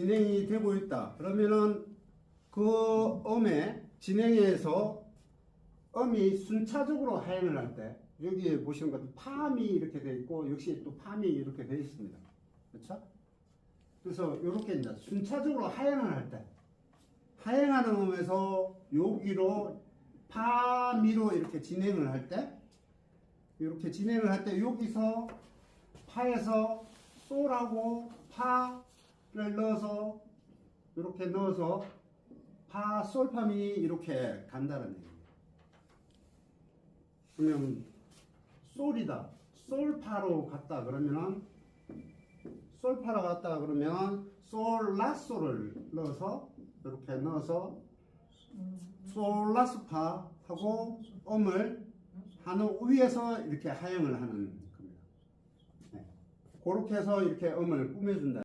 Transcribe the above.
진행이 되고 있다. 그러면은 그 음의 진행에서 음이 순차적으로 하행을 할 때 여기 보시는 것도 팜이 이렇게 돼 있고 역시 또 팜이 이렇게 돼 있습니다. 그렇죠? 그래서 이렇게 이제 순차적으로 하행을 할 때 하행하는 음에서 여기로 파미로 이렇게 진행을 할 때 이렇게 진행을 할 때 여기서 파에서 솔하고 파를 넣어서 이렇게 넣어서 파 솔파미 이렇게 간다는 얘기예요. 그러면 솔이다. 솔파로 갔다 그러면은 솔파로 갔다 그러면 솔라솔을 넣어서 이렇게 넣어서 솔라스파 하고 음을 하는 위에서 이렇게 하영을 하는 겁니다. 네. 그렇게 해서 이렇게 음을 꾸며준다.